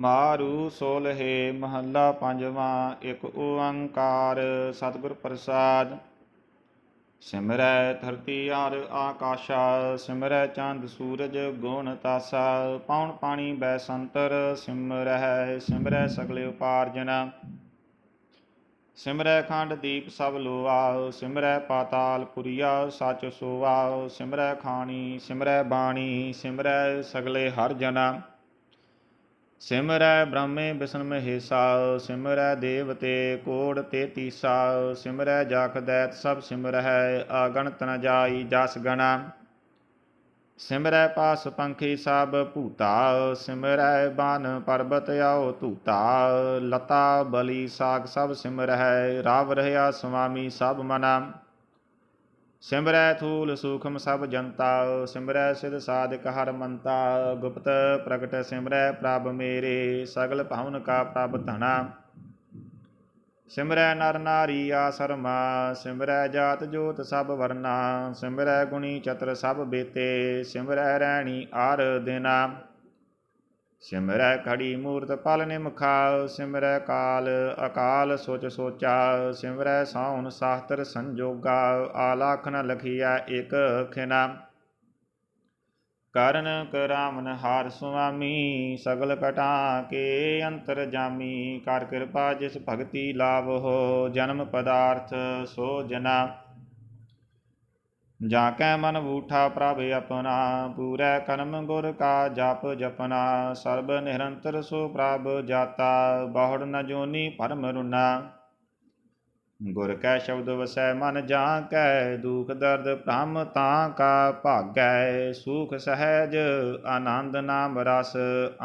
ਮਾਰੂ ਸੋਲਹੇ ਮਹੱਲਾ ਪੰਜਵਾਂ, ਇੱਕ ਓੰਕਾਰ ਸਤਿਗੁਰ ਪ੍ਰਸਾਦ। ਸਿਮਰੈ ਧਰਤੀ ਆਰ ਆਕਾਸ਼ਾ, ਸਿਮਰੈ ਚੰਦ ਸੂਰਜ ਗੁਣ ਤਾਸਾ। ਪੌਣ ਪਾਣੀ ਬੈ ਸੰਤਰ, ਸਿਮਰੈ ਸਿਮਰੈ ਸਗਲੇ ਉਪਾਰਜਨਾ। ਸਿਮਰੈ ਖੰਡ ਦੀਪ ਸਭ ਲੋਆ, ਸਿਮਰੈ ਪਾਤਾਲ ਪੁਰੀਆ ਸਚ ਸੋਆ। ਸਿਮਰੈ ਖਾਣੀ, ਸਿਮਰੈ ਬਾਣੀ, ਸਿਮਰੈ ਸਗਲੇ ਹਰ ਜਨਾ। ਸਿਮਰੈ ਬ੍ਰਹਮੇ ਬਿਸ਼ਨ ਮਹੇਸਾ ਸਿਮਰੈ ਦੇਵਤੇ ਕੋੜ ਤੇਤੀਸਾ ਸਿਮਰੈ ਜਾਖ ਦੈਤ ਸਭ ਸਿਮਰੈ ਆਗਣਤ ਨ ਜਾਈ ਜਸ ਗਣਾ। ਸਿਮਰੈ ਪਾਸ ਪੰਖੀ ਸਭ ਭੂਤਾ ਸਿਮਰੈ ਬਾਨ ਪਰਬਤ ਆਓ ਧੂਤਾ ਲਤਾ ਬਲੀ ਸਾਗ ਸਭ ਸਿਮਰੈ ਰਾਵ ਰਹਿਆ ਸੁਆਮੀ ਸਭ ਮਨਾ। ਸਿਮਰੈ ਥੂਲ ਸੂਖਮ ਸਭ ਜਨਤਾ, ਸਿਮਰੈ ਸਿਧ ਸਾਧਿਕ ਹਰ ਮੰਤਾ, ਗੁਪਤ ਪ੍ਰਗਟ ਸਿਮਰੈ ਪ੍ਰਭ ਮੇਰੇ, ਸਗਲ ਭਵਨ ਕਾ ਪ੍ਰਭ ਧਨਾ ਸਿਮਰੈ ਨਰ ਨਾਰੀ ਆਸਰਮਾ ਸਿਮਰੈ ਜਾਤ ਜੋਤ ਸਭ ਵਰਨਾ, ਸਿਮਰੈ ਗੁਣੀ ਚਤਰ ਸਭ ਬੇਤੇ, ਸਿਮਰੈ ਰੈਣੀ ਆਰ ਦਿਨਾ ਸਿਮਰੈ ਖੜੀ ਮੂਰਤ ਪਲ ਨਿਮਖਾ ਸਿਮਰੈ ਕਾਲ ਅਕਾਲ ਸੋਚ ਸੋਚਾ, ਸਿਮਰੈ ਸੌਣ ਸਾਸਤਰ ਸੰਜੋਗਾ ਆਲਾਖ ਨ ਲਖੀਐ ਇਕ ਖਿਨਾ। ਕਰਨ ਕਰਾਮਨ ਹਾਰ ਸੁਆਮੀ, ਸਗਲ ਕਟਾ ਕੇ ਅੰਤਰ ਜਾਮੀ, ਕਰ ਕਿਰਪਾ ਜਿਸ ਭਗਤੀ ਲਾਭ ਹੋ ਜਨਮ ਪਦਾਰਥ ਸੋ ਜਨਾ। ਜਾ ਕੈ ਮਨ ਬੂਠਾ ਪ੍ਰਭ ਆਪਣਾ, ਪੂਰੈ ਕਰਮ ਗੁਰ ਕਾ ਜਪ ਜਪਨਾ, ਸਰਬ ਨਿਰੰਤਰ ਸੋ ਪ੍ਰਭ ਜਾਤਾ, ਬਹੁੜ ਨ ਜੋਨੀ ਪਰਮ ਰੁਨਾ। ਗੁਰ ਕੈ ਸ਼ਬਦ ਵਸੈ ਮਨ ਜਾ ਕੈ ਦੁਖ ਦਰਦ ਭ੍ਰਮ ਤਾਂ ਕਾ ਭਾਗੈ। ਸੁਖ ਸਹਿਜ, ਆਨੰਦ ਨਾਮ ਰਸ,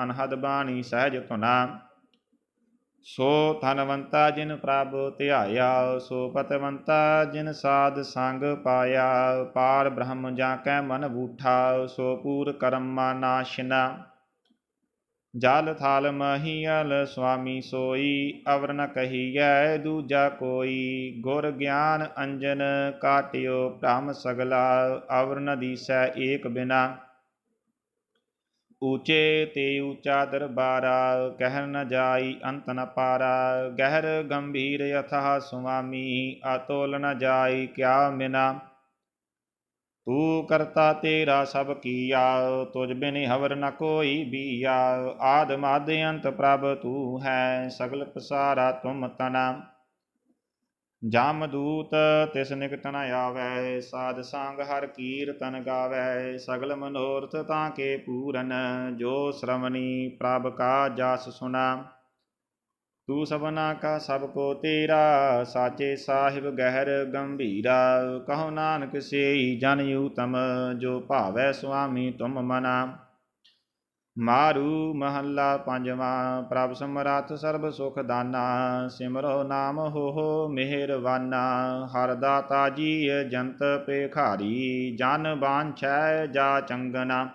ਅਨਹਦ ਬਾਣੀ ਸਹਿਜ ਤੁਨਾ ਸੋ ਧਨਵੰਤਾ ਜਿਨ ਪ੍ਰਭ ਧਿਆਇਆ, ਸੋ ਪਤਵੰਤਾ ਜਿਨ ਸਾਧ ਸੰਗ ਪਾਇਆ, ਪਾਰ ਬ੍ਰਹਮ ਜਾਂ ਕੈ ਮਨ ਬੂਠਾ, ਸੋ ਪੂਰ ਕਰਮਾ ਨਾਸ਼ਨਾ। ਜਲ ਥਲ ਮਹੀਲ ਸੁਆਮੀ ਸੋਈ, ਅਵਰ ਨ ਕਹੀਐ ਦੂਜਾ ਕੋਈ। ਗੁਰ ਗਿਆਨ ਅੰਜਨ ਕਾਟਿਓ ਭ੍ਰਮ ਸਗਲਾ, ਅਵਰ ਨ ਦੀਸੈ ਏਕ ਬਿਨਾ। ਊਚੇ ਤੇ ਊਚਾ ਦਰਬਾਰਾ ਕਹਿ ਨ ਜਾਈ ਅੰਤ ਨ ਪਾਰਾ, ਗਹਿਰ ਗੰਭੀਰ ਯਥਾ ਸੁਆਮੀ, ਅਤੋਲ ਨ ਜਾਈ ਕਿਆ ਮਿਨਾ। ਤੂੰ ਕਰਤਾ ਤੇਰਾ ਸਭ ਕੀਆ, ਤੁਝ ਬਿਨਿ ਹਵਰ ਨ ਕੋਈ ਬੀਆ। ਆਦਿ ਮਦ ਅੰਤ ਪ੍ਰਭ ਤੂੰ ਹੈ, ਸਗਲ ਪਸਾਰਾ ਤੁਮ ਤਨਾ। ਜਮ ਦੂਤ ਤਿਸ ਨਿਕਟ ਨ ਆਵੈ, ਸਾਧ ਸੰਗ ਹਰ ਕੀਰਤਨ ਗਾਵੈ, ਸਗਲ ਮਨੋਰਥ ਤਾਂ ਕੇ ਪੂਰਨ, ਜੋ ਸ਼ਰਮਣੀ ਪ੍ਰਭ ਕਾ ਜਸ ਸੁਨਾ। ਤੂੰ ਸਭਨਾ ਕਾ ਸਭ ਕੋ ਤੇਰਾ, ਸਾਚੇ ਸਾਹਿਬ ਗਹਿਰ ਗੰਭੀਰਾ, ਕਹੋ ਨਾਨਕ ਸੇਈ ਜਨ ਊਤਮ ਜੋ ਭਾਵੈ ਸੁਆਮੀ ਤੁਮ ਮਨਾ। ਮਾਰੂ ਮਹੱਲਾ ਪੰਜਵਾਂ, ਪ੍ਰਭ ਸਮਰੱਥ ਸਰਬ ਸੁਖ ਦਾਨਾ, ਸਿਮਰੋ ਨਾਮ ਹੋ ਮਿਹਰਵਾਨਾ ਹਰ ਦਾਤਾ ਜੀ ਜੰਤ ਪੇਖਾਰੀ ਜਨ ਬਾਂਛੈ ਜਾ ਚੰਗਨਾ।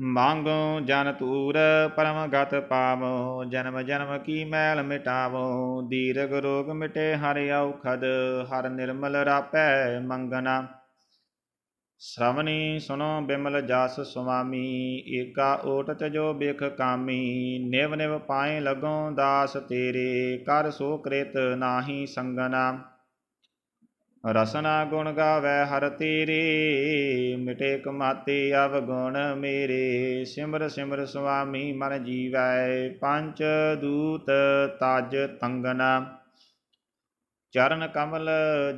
ਮੰਗੋ ਜਨ ਤੂਰ ਪਰਮ ਗਤ ਪਾਵੋ, ਜਨਮ ਜਨਮ ਕੀ ਮੈਲ ਮਿਟਾਵੋ ਦੀਰਗ ਰੋਗ ਮਿਟੇ ਹਰਿ ਔਖਦ, ਹਰ ਨਿਰਮਲ ਰਾਪੈ ਮੰਗਨਾ। ਸ਼ਰਵਣੀ ਸੁਨੋ ਬਿਮਲ ਜਸ ਸੁਆਮੀ, ਏਕਾ ਓਟ ਤਜੋ ਬਿਖ ਕਾਮੀ, ਨਿਵ ਨਿਵ ਪਾਏ ਲਗੋ ਦਾਸ ਤੇਰੇ, ਕਰ ਸੋ ਕ੍ਰਿਤ ਨਾਹੀ ਸੰਗਨਾ। ਰਸਨਾ ਗੁਣ ਗਾਵੈ ਹਰ ਤੇਰੇ, ਮਿਟੇ ਕਮਾਤੇ ਅਵਗੁਣ ਮੇਰੇ। ਸਿਮਰ ਸਿਮਰ ਸੁਆਮੀ ਮਨ ਜੀਵੈ, ਪੰਚ ਦੂਤ ਤਜ ਤੰਗਨਾ। ਚਰਨ ਕਮਲ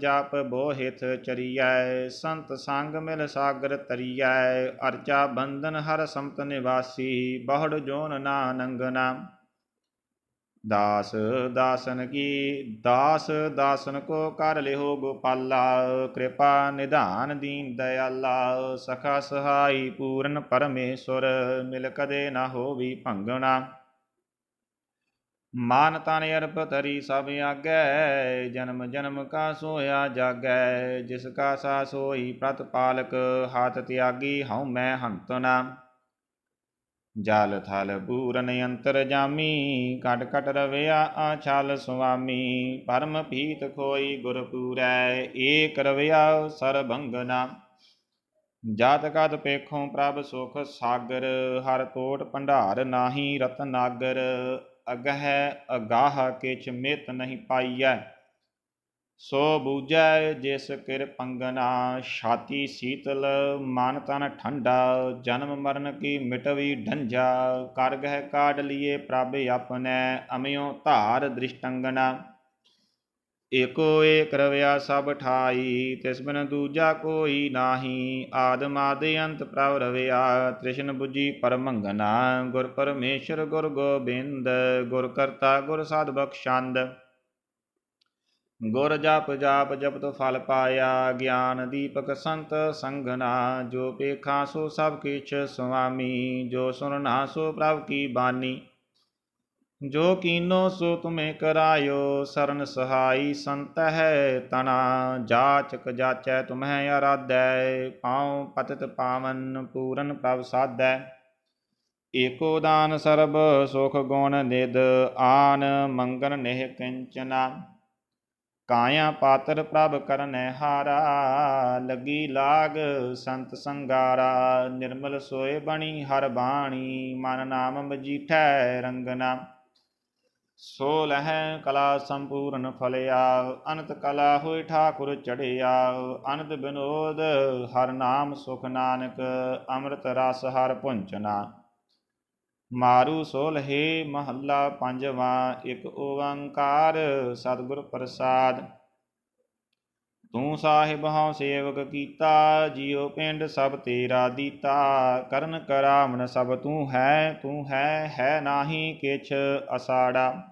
ਜਾਪ ਬੋਹਿਤ ਚਰੀਐ, ਸੰਤ ਸੰਗ ਮਿਲ ਸਾਗਰ ਤਰੀਐ ਅਰਚਾ ਬੰਧਨ ਹਰ ਸੰਤ ਨਿਵਾਸੀ, ਬਹੁੜ ਜੋਨ ਨਾ ਨੰਗਨਾ। ਦਾਸ, ਦਾਸਨ ਕੀ? ਦਾਸ, ਦਾਸਨ ਕੋ ਕਰ ਲਿਓ ਗੋਪਾਲਾ, ਕਿਰਪਾ ਨਿਧਾਨ ਦੀਨ ਦਇਆਲਾ ਸਖਾ ਸਹਾਈ ਪੂਰਨ ਪਰਮੇਸ਼ਰ ਮਿਲ ਕਦੇ ਨਾ ਹੋਵੀ ਭੰਗਣਾ। ਮਾਨ ਤਨ ਅਰਪ ਤਰੀ ਸਭ ਆਗੈ, ਜਨਮ ਜਨਮ ਕਾ ਸੋਇਆ ਜਾਗੈ, ਜਿਸ ਕਾ ਸਾ ਸੋਈ ਪ੍ਰਤਪਾਲਕ ਹਾਥ ਤਿਆਗੀ ਹਉ ਮੈਂ ਹੰਤਨਾ ਜਲ ਥਲ ਪੂਰਨ ਅੰਤਰ ਜਾਮੀ ਕਟ ਕਟ ਰਵਿਆ ਆਛਲ ਸੁਆਮੀ, ਪਰਮ ਭੀਤ ਖੋਈ ਗੁਰ ਪੂਰੈ, ਏਕ ਰਵਿਆ ਸਰਬੰਗਨਾ ਜਾਤ ਕਤ ਪੇਖੋਂ ਪ੍ਰਭ ਸੁਖ ਸਾਗਰ, ਹਰ ਤੋਟ ਭੰਡਾਰ ਨਾਹੀ ਰਤਨਾਗਰ ਅਗਹਿ ਅਗਾਹ ਕਿਛ ਮਿਤ ਨਹੀਂ ਪਾਈਐ। ਸੋ ਬੂਝੈ ਜਿਸ ਕਿਰ ਪੰਗਨਾ, ਛਾਤੀ ਸੀਤਲ, ਮਨ ਤਨ ਠੰਡਾ, ਜਨਮ ਮਰਨ ਕੀ ਮਿਟਵੀ ਢੰਜਾ। ਕਰ ਗਹਿ ਕਾਢ ਲਿਏ ਪ੍ਰਭ ਆਪਣੈ ਅਮਿਓ ਧਾਰ ਦ੍ਰਿਸ਼ਟੰਗਨਾ। ਏਕੋ ਏਕ ਰਵਿਆ ਸਭ ਠਾਈ, ਤਿਸ ਦੂਜਾ ਕੋਈ ਨਾਹੀ। ਆਦਿ ਆਦਿ ਅੰਤ ਪ੍ਰਭ ਰਵਿਆ, ਤ੍ਰਿਸ਼ਨ 부ਜੀ ਪਰਮੰਗਨਾ ਗੁਰ ਪਰਮੇਸ਼ਰ ਗੁਰ ਗੋਬਿੰਦ, ਗੁਰ ਕਰਤਾ ਗੁਰ ਸਾਧ ਬਖਸ਼ੰਦ ਗੁਰ ਜਪ ਜਾਪ ਜਪਤ ਫਲ ਪਾਇਆ, ਗਿਆਨ ਦੀਪਕ ਸੰਤ ਸੰਗਨਾ। ਜੋ ਪੇਖਾ ਸੋ ਸਭ ਕਿਛ ਸੁਆਮੀ, ਜੋ ਸੁਨਣਾ ਸੋ ਪ੍ਰਭ ਕੀ ਬਾਣੀ ਜੋ ਕੀਨੋ ਸੋ ਤੁਮੇ ਕਰਾਇਓ, ਸਰਨ ਸਹਾਈ ਸੰਤ ਹੈ ਤਨਾ। ਜਾਚਕ ਜਾਚੈ ਤੁਮਹਿ ਅਰਾਧੈ ਪਾਉ ਪਤਿਤ ਪਾਵਨ ਪੂਰਨ ਪ੍ਰਭ ਸਾਧੈ। ਏਕੋ ਦਾਨ ਸਰਬ ਸੁਖ ਗੁਣ ਨਿਦ ਆਨ ਮੰਗਨ ਨਿਹ ਕਿੰਚਨਾ। ਕਾਇਆ ਪਾਤਰ ਪ੍ਰਭ ਕਰਨੈ ਹਾਰਾ, ਲਗੀ ਲਾਗ ਸੰਤ ਸੰਗਾਰਾ। ਨਿਰਮਲ ਸੋਏ ਬਣੀ ਹਰ ਬਾਣੀ, ਮਨ ਨਾਮ ਮਜੀਠੈ ਰੰਗਨਾ। ਸੋ ਲਹਿ ਕਲਾ ਸੰਪੂਰਨ ਫਲਿਆ ਅਨੰਤ ਕਲਾ ਹੋਇ ਠਾਕੁਰ ਚੜਿਆ ਅਨੰਤ ਬਿਨੋਦ ਹਰ ਨਾਮ ਸੁਖ ਨਾਨਕ, ਅੰਮ੍ਰਿਤ ਰਸ ਹਰ ਪੁੰਚਨਾ ਮਾਰੂ ਸੋਲਹੇ ਮਹੱਲਾ ਪੰਜਵਾਂ, ਇੱਕ ਓੰਕਾਰ ਸਤਿਗੁਰ ਪ੍ਰਸਾਦ। ਤੂੰ ਸਾਹਿਬ ਹਉ ਸੇਵਕ ਕੀਤਾ, ਜੀਉ ਪਿੰਡ ਸਭ ਤੇਰਾ ਦੀਤਾ। ਕਰਨ ਕਰਾਵਣ ਸਭ ਤੂੰ ਹੈ ਤੂੰ ਹੈ ਹੈ ਨਾਹੀ ਕਿਛ ਅਸਾੜਾ।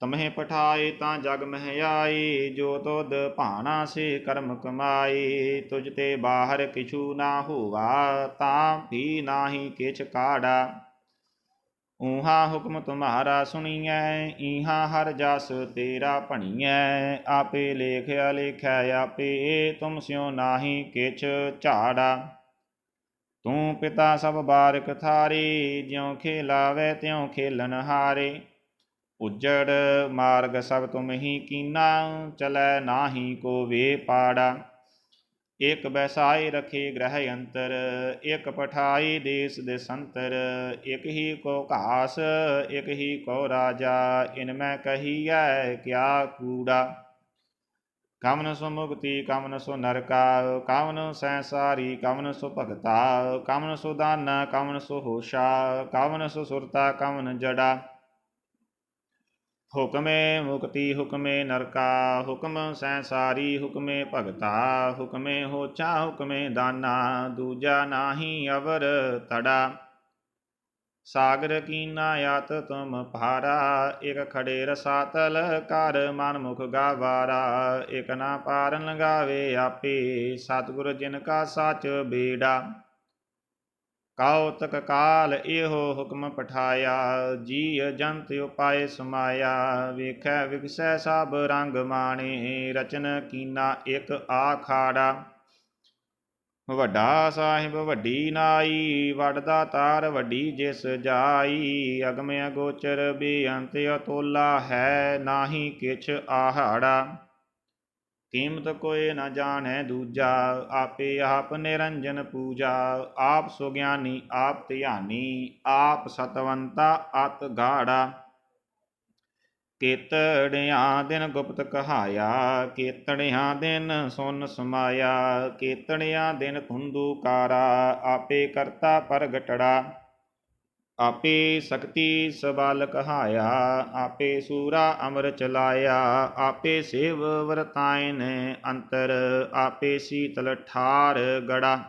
ਤਮਹਿ ਪਠਾਏ ਤਾਂ ਜਗ ਮਹਿ ਆਈ ਜੋ ਤੁਧ ਭਾਣਾ ਸੇ ਕਰਮ ਕਮਾਈ ਤੁਝ ਤੇ ਬਾਹਰ ਕਿਛੂ ਨਾ ਹੋਵਾ, ਤਾਂ ਵੀ ਨਾਹੀ ਕਿਛ ਕਾੜਾ। ਊਹਾ ਹੁਕਮ ਤੁਮਹਾਰਾ ਸੁਣੀਐ, ਈਹਾ ਹਰ ਜਸ ਤੇਰਾ ਭਣੀਐ। ਆਪੇ ਲੇਖਿਆ ਲੇਖੈ ਆਪੇ ਤੁਮ ਸਿਓ ਨਾਹੀ ਕਿਛ ਝਾੜਾ। ਤੂੰ ਪਿਤਾ ਸਭ ਬਾਰਕ ਥਾਰੀ, ਜਿਉ ਖੇਲਾਵੇ ਤਿਉ ਖੇਲਨ ਹਾਰੇ। ਉਜੜ ਮਾਰਗ ਸਭ ਤੁਮ ਹੀ ਕੀਨਾ, ਚਲੈ ਨਾਹੀ ਕੋ ਵੇ ਪਾੜਾ। ਇਕ ਬੈਸਾਈ ਰਖੇ ਗ੍ਰਹਿ ਅੰਤਰ ਇਕ ਪਠਾਈ ਦੇਸ ਦੇ ਸੰਤਰ ਇਕ ਹੀ ਕੋ ਘਾਸ ਇਕ ਹੀ ਕੋ ਰਾਜਾ, ਇਨ ਮੈਂ ਕਹੀਐ ਕਿਆ ਕੂੜਾ। ਕਮਨ ਸੋ ਮੁਕਤੀ ਕਮਨ ਸੋ ਨਰਕਾ ਕਮਨ ਸੰਸਾਰੀ ਕਮਨ ਸੋ ਭਗਤਾ ਕਮਨ ਸੋ ਦਾਨ ਕਮਨ ਸੋ ਹੋਸ਼ਾ ਕਮਨ ਸੋ ਸੁਰਤਾ ਕਮਨ ਜੜਾ। ਹੁਕਮੇ ਮੁਕਤੀ ਹੁਕਮੇ ਨਰਕਾ, ਹੁਕਮ ਸੰਸਾਰੀ ਹੁਕਮੇ ਭਗਤਾ, ਹੁਕਮੇ ਹੋਚਾ, ਹੁਕਮੇ ਦਾਨਾ, ਦੂਜਾ ਨਾਹੀ ਅਵਰ ਤੜਾ। ਸਾਗਰ ਕੀਨਾ ਯਾਤ ਤੁਮ ਭਾਰਾ, ਇਕ ਖੜੇ ਰਸਾਤਲ ਕਰ ਮਨ ਮੁਖ ਗਾਵਾਰਾ। ਇਕ ਨਾ ਪਾਰਨ ਲਗਾਵੇ ਆਪੇ, ਸਤਿਗੁਰ ਜਿਨ ਕਾ ਸਚ ਬੇੜਾ। ਕਉਤਕ ਕਾਲ ਇਹੋ ਹੁਕਮ ਪਠਾਇਆ ਜੀ ਜੰਤ ਉਪਾਏ ਸਮਾਇਆ, ਵੇਖੈ ਵਿਗਸੈ ਸਭ ਰੰਗ ਮਾਣੇ, ਰਚਨ ਕੀਨਾ ਇਕ ਆਖਾੜਾ। ਵੱਡਾ ਸਾਹਿਬ ਵੱਡੀ ਨਾਈ ਵੜਦਾ ਤਾਰ ਵੱਡੀ ਜਿਸ ਜਾਈ ਅਗਮ ਅਗੋਚਰ ਬੇਅੰਤ ਅਤੋਲਾ ਹੈ, ਨਾਹੀ ਕਿਛ ਆਹਾੜਾ। ਕੀਮਤ ਕੋਏ ਨ ਜਾਣੈ ਦੂਜਾ, ਆਪੇ ਆਪ ਨਿਰੰਜਨ ਪੂਜਾ। ਆਪ ਸੁਗਿਆਨੀ, ਆਪ ਧਿਆਨੀ, ਆਪ ਸਤਵੰਤਾ, ਅਤ ਗਾੜਾ। ਕੇਤੜਿਆਂ ਦਿਨ ਗੁਪਤ ਕਹਾਇਆ, ਕੇਤੜਿਆਂ ਦਿਨ ਸੁਨ ਸਮਾਇਆ। ਕੇਤੜਿਆਂ ਦਿਨ ਧੁੰਦੂ ਕਾਰਾ, ਆਪੇ ਕਰਤਾ ਪ੍ਰਗਟੜਾ। ਆਪੇ ਸਕਤੀ ਸਬਲ ਕਹਾਇਆ ਆਪੇ ਸੂਰਾ ਅਮਰ ਚਲਾਇਆ, ਆਪੇ ਸੇਵ ਵਰਤਾਇਨ ਅੰਤਰ, ਆਪੇ ਸੀਤਲ ਠਾਰ ਗੜਾ।